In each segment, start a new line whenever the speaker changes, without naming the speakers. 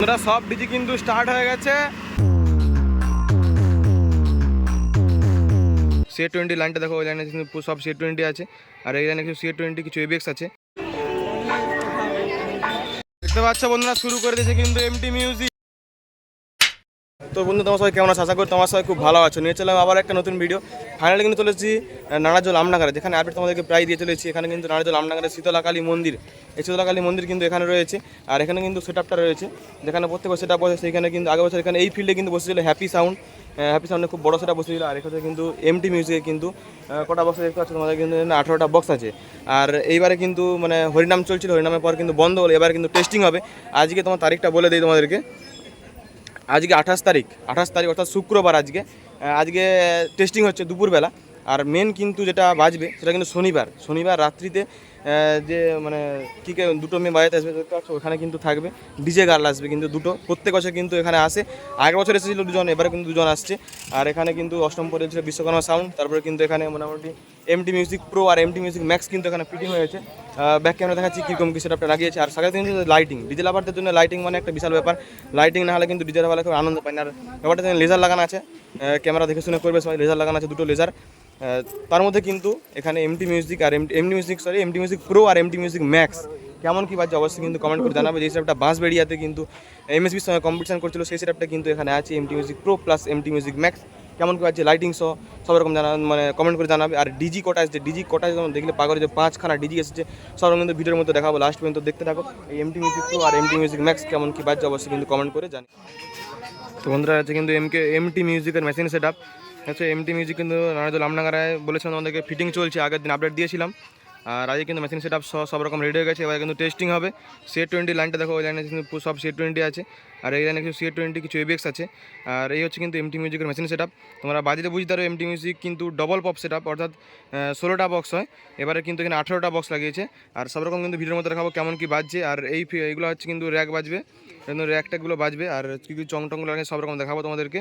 বন্ধুরা, সব ডিজি কিন্তু স্টার্ট হয়ে গেছে। সি টোয়েন্টি লাইনটা দেখো, ওই লাইনে কিন্তু সব সি টোয়েন্টি আছে। আর এই লাইনে কিছু সি টোয়েন্টি কিছু এবিএক্স আছে। দেখতে পাচ্ছ বন্ধুরা, শুরু করে দিয়েছে কিন্তু এমটি মিউজিক তো বন্ধু, তোমার সবাই কেমন আছো? আশা করি তোমার সবাই খুব ভালো আছো। নিয়ে চলাম আবার একটা নতুন ভিডিও ফাইনালি কিন্তু চলেছি নানাজল আমনাগারে, যেখানে আপডেট তোমাদেরকে প্রায় দিয়ে চলেছি। এখানে কিন্তু নানাজল আমনাগারে শীতলা কালী মন্দির। এই শীতলাকালী মন্দির কিন্তু এখানে রয়েছে, আর এখানে কিন্তু সেট আপটা রয়েছে। যেখানে প্রত্যেক সেট আপ সেখানে কিন্তু আগের বছর এখানে এই ফিল্ডে কিন্তু বসেছিল হ্যাপি সাউন্ড হ্যাপি সাউন্ডে খুব বড় সেটা বসেছিল, আর এখানে কিন্তু এমটি মিউজিকে কিন্তু কটা বক্স দেখতে পাচ্ছ তোমাদের? কিন্তু আঠারোটা বক্স আছে। আর এইবারে কিন্তু মানে হরিনাম চলছিল, হরিনামের পর কিন্তু বন্ধ হলো, এবারে কিন্তু টেস্টিং হবে। আজকে তোমার তারিখটা বলে দিই তোমাদেরকে। আজকে আঠাশ তারিখ আঠাশ তারিখ অর্থাৎ শুক্রবার আজকে। আজকে টেস্টিং হচ্ছে দুপুরবেলা। আর মেন কিন্তু যেটা বাজবে, সেটা কিন্তু শনিবার। শনিবার রাত্রিতে যে মানে কী কে দুটো মেয়ে বাজাতে আসবে ওখানে কিন্তু থাকবে। ডিজে গার্ল আসবে কিন্তু দুটো। প্রত্যেক বছর কিন্তু এখানে আসে। আগের বছর এসেছিল দুজন, এবারে কিন্তু দুজন আসছে। আর এখানে কিন্তু অষ্টম পরে ছিল বিশ্বকর্মা সাউন্ড তারপরে কিন্তু এখানে মোটামুটি এমটি মিউজিক প্রো আর এমটি মিউজিক ম্যাক্স কিন্তু এখানে ফিটিং হয়েছে। ব্যাক ক্যামেরা দেখাচ্ছি কীরকম কি সেটা লাগিয়েছে। আর সাথে কিন্তু লাইটিং ডিজে লাভারদের জন্য লাইটিং মানে একটা বিশাল ব্যাপার। লাইটিং না হলে কিন্তু ডিজে লাভার খুব আনন্দ পায় না। আর ব্যাপারটা লেজার লাগানো আছে। ক্যামেরা দেখে শুনে করবে সবাই। লেজার লাগানো আছে, দুটো লেজার তার মধ্যে কিন্তু এখানে এমটি মিউজিক আর MT music sorry MT music pro আর এমটি মিউজিক ম্যাক্স কেমন কী বাজছে অবশ্যই কিন্তু কমেন্ট করে জানাবে। যে সেটটা বাঁশ বেরিয়াতে কিন্তু এমএসবির সঙ্গে কম্পিটিশন করছিল, সেই সেটটা কিন্তু এখানে আছে। MT music pro plus MT music max কেমন কী আছে লাইটিং সহ সব রকম জানা মানে কমেন্ট করে জানাবে। আর ডিজি কটা এসেছে ডিজি কটা যেমন দেখলে পাগরে যে পাঁচখানা ডিজি এসেছে। সব রকম কিন্তু ভিডিওর মধ্যে দেখাবো লাস্ট পর্যন্ত দেখতে থাকো। এই এমটি মিউজিক প্রো আর এমটি মিউজিক ম্যাক্স কেমন, কী বাজছে, অবশ্যই কিন্তু কমেন্ট করে জানি তো বন্ধুরা আছে কিন্তু এমকে এমটি মিউজিকের মেশিন সেট আপ হচ্ছে এমটি মিউজিক কিন্তু নানাজুল আমনাগারায় বলেছিলাম আমাদেরকে ফিটিং চলছে, আগের দিন আপডেট দিয়েছিলাম। আর আজকে কিন্তু মেশিন সেট আপ সব রকম রেডি হয়ে গেছে। এবার কিন্তু টেস্টিং হবে। সি টোয়েন্টি লাইনটা দেখো, ওই লাইনে কিন্তু সব সি টোয়েন্টি আছে। আর এই লাইনে কিছু সি টোয়েন্টি কিছু এবিএক্স আছে। আর এই হচ্ছে কিন্তু এমটি মিউজিকের মেশিন সেট আপ তোমরা বাজিতে বুঝতে পারো এমটি মিউজিক কিন্তু ডবল পপ সেট আপ অর্থাৎ ষোলোটা বক্স হয়। এবারে কিন্তু এখানে আঠেরোটা বক্স লাগিয়েছে। আর সব রকম কিন্তু ভিডিওর মধ্যে দেখাবো কেমন কি বাজছে। আর এই এইগুলো হচ্ছে কিন্তু র্যাক বাজবে। র্যাক ট্যাকগুলো বাজবে। আর কী কী চং টংগুলো সব রকম দেখাবো তোমাদেরকে।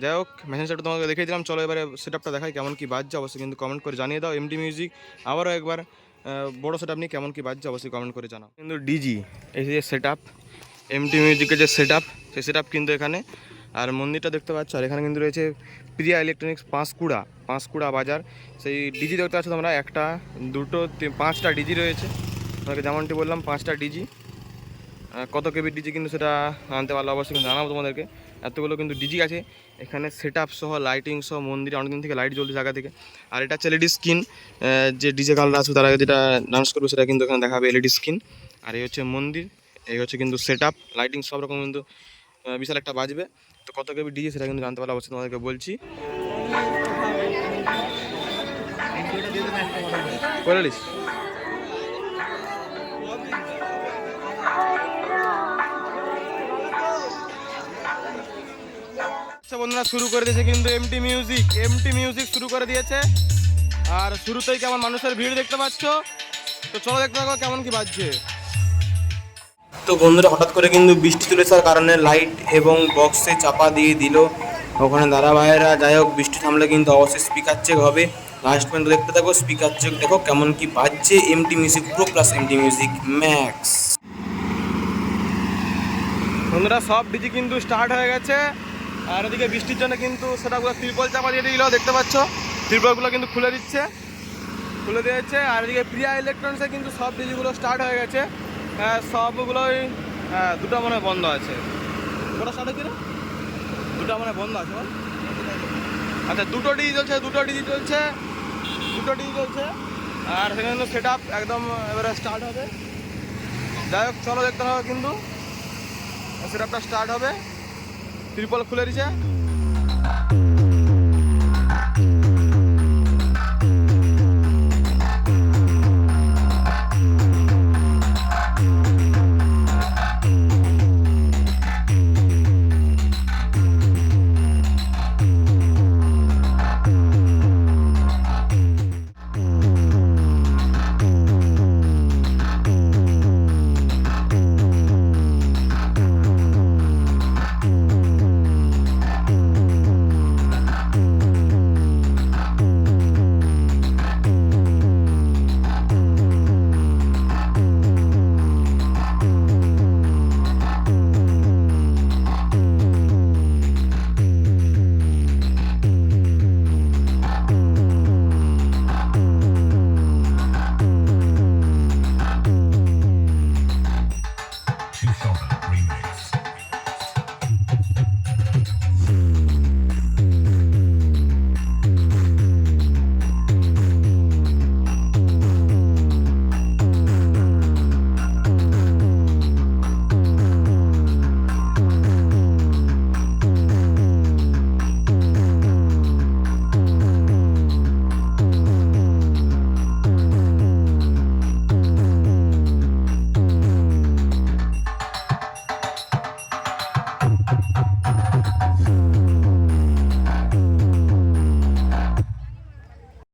যাই হোক সেটটা তোমাকে দেখিয়ে দিলাম। চলো এবারে সেট আপটা দেখাই কেমন কি বাজছে। অবশ্যই কিন্তু কমেন্ট করে জানিয়ে দাও। এমডি মিউজিক আবারও একবার বড়ো সেট আপ নিয়ে কেমন কি বাজছে অবশ্যই কমেন্ট করে জানাও। কিন্তু ডিজি এই যে সেট আপ এমটি মিউজিকের যে সেট আপ সেই সেট আপ কিন্তু এখানে, আর মন্দিরটা দেখতে পাচ্ছ, আর এখানে কিন্তু রয়েছে প্রিয়া ইলেকট্রনিক্স পাঁশকুড়া পাঁশকুড়া বাজার। সেই ডিজি দেখতে পাচ্ছ তোমরা, একটা, দুটো পাঁচটা ডিজি রয়েছে। তোমাকে যেমনটি বললাম, পাঁচটা ডিজি কত কেবি ডিজি কিন্তু সেটা আনতে পারলে অবশ্যই কিন্তু জানাব তোমাদেরকে। এতগুলো কিন্তু ডিজি আছে। এখানে সেট আপ সহ লাইটিং সহ, মন্দিরে অনেকদিন থেকে লাইট জ্বলছে জায়গা থেকে। আর এটা হচ্ছে স্ক্রিন যে ডিজে গার্লরা আসবে তারা যেটা ডান্স করবে সেটা কিন্তু এখানে দেখাবে এলইডি স্ক্রিন আর এই হচ্ছে মন্দির, এই হচ্ছে কিন্তু সেট আপ লাইটিং সব রকম কিন্তু বিশাল একটা বাজবে। তো কত কেবি ডিজি সেটা কিন্তু জানতে পারলে অবশ্যই তোমাদেরকে বলছি। করে আচ্ছা বন্ধুরা শুরু করে দিয়েছে কিন্তু এমটি মিউজিক এমটি মিউজিক শুরু করে দিয়েছে। আর শুরুতেই কেমন মানুষের ভিড় দেখতে পাচ্ছ? তো চলো দেখতে থাকো কেমন কি বাজছে। তো বন্ধুরা হঠাৎ করে কিন্তু বৃষ্টি চলে আসার কারণে লাইট এবং বক্সে চাপা দিয়ে দিল। ওখানে দাদা ভাইয়েরা যাই হোক বৃষ্টি থামলে কিন্তু অবশ্যই স্পিকার চেক হবে। লাস্ট পর্যন্ত দেখতে থাকো স্পিকার চেক দেখো কেমন কি বাজছে MT music pro plus MT music max বন্ধুরা সব ডিজি কিন্তু স্টার্ট হয়ে গেছে। আর এদিকে বৃষ্টির জন্য কিন্তু সেটাগুলো ত্রিপল চাপা দিয়ে দিল দেখতে পাচ্ছ? ত্রিপলগুলো কিন্তু খুলে দিচ্ছে। খুলে দিয়েছে আর এদিকে প্রিয়া ইলেকট্রনিক্সে কিন্তু সব ডিজিগুলো স্টার্ট হয়ে গেছে। হ্যাঁ সবগুলোই হ্যাঁ দুটো মনে বন্ধ আছে। ওটা স্টার্ট হয়েছিল দুটো মনে হয় বন্ধ আছে বল। আচ্ছা দুটো ডিজি চলছে দুটো ডিজি চলছে দুটো ডিজি চলছে। আর সেখানে কিন্তু সেট আপ একদম এবারে স্টার্ট হবে। যাই হোক চলো দেখতে হবে কিন্তু। সেট আপটা স্টার্ট হবে। ত্রিপল খুলে দিছে।